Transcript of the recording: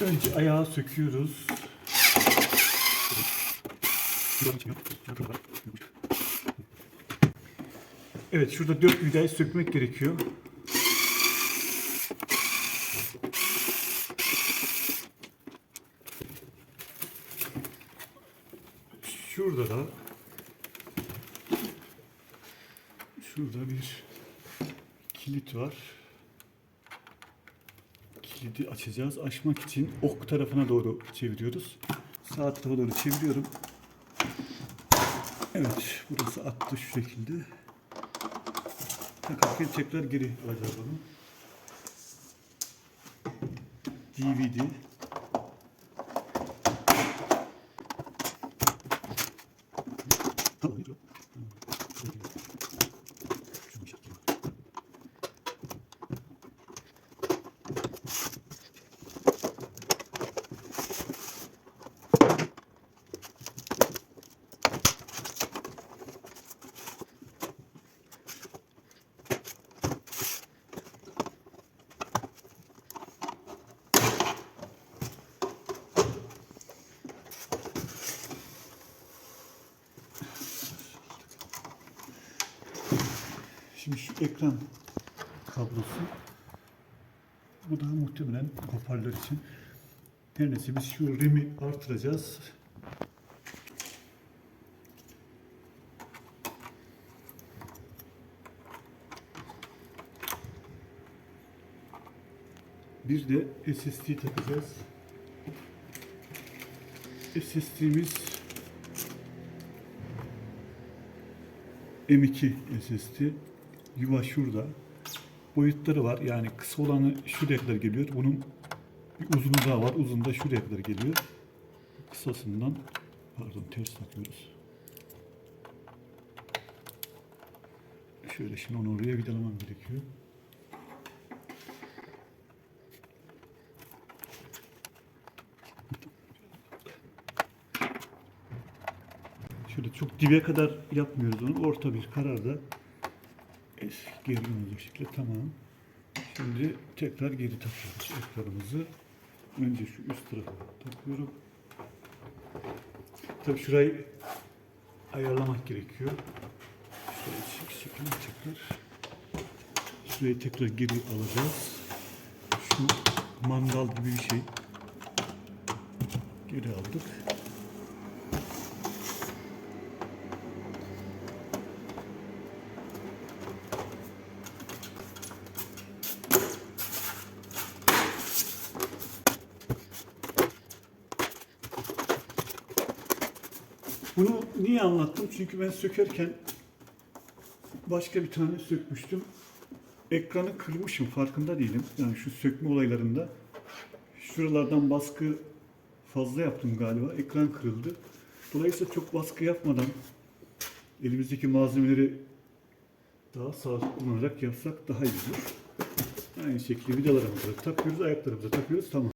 Önce ayağı söküyoruz. Evet şurada dört vidayı sökmek gerekiyor. Şurada da şurada bir kilit var. Kilidi açacağız. Açmak için ok tarafına doğru çeviriyoruz. Sağ tarafa doğru çeviriyorum. Evet, burası attı şu şekilde. Takarken tekrar geri alacağız onu. DVD. Tamam. Şu ekran kablosu. Bu da muhtemelen hoparlör için. Her neyse biz şu RAM'i artıracağız. Bir de SSD takacağız. SSD'miz M2 SSD. Yuva şurada. Boyutları var. Yani kısa olanı şuraya kadar geliyor. Bunun bir uzunu daha var. Uzun da şuraya kadar geliyor. Kısasından pardon ters takıyoruz. Şöyle şimdi onu oraya vidalamam gerekiyor. Şöyle çok dibe kadar yapmıyoruz onu. Orta bir kararda geri olacak şekilde tamam. Şimdi tekrar geri takıyoruz ekranımızı. Önce şu üst tarafa takıyorum. Tabii şurayı ayarlamak gerekiyor. Şurayı çek şekilde tekrar. Şurayı tekrar geri alacağız. Şu mandal gibi bir şey. Geri aldık. Bunu niye anlattım? Çünkü ben sökerken başka bir tane sökmüştüm. Ekranı kırmışım farkında değilim. Yani şu sökme olaylarında şuralardan baskı fazla yaptım galiba. Ekran kırıldı. Dolayısıyla çok baskı yapmadan elimizdeki malzemeleri daha sağlıklı kullanarak yapsak daha iyi olur. Aynı şekilde vidalarımızı takıyoruz, ayaklarımıza takıyoruz. Tamam.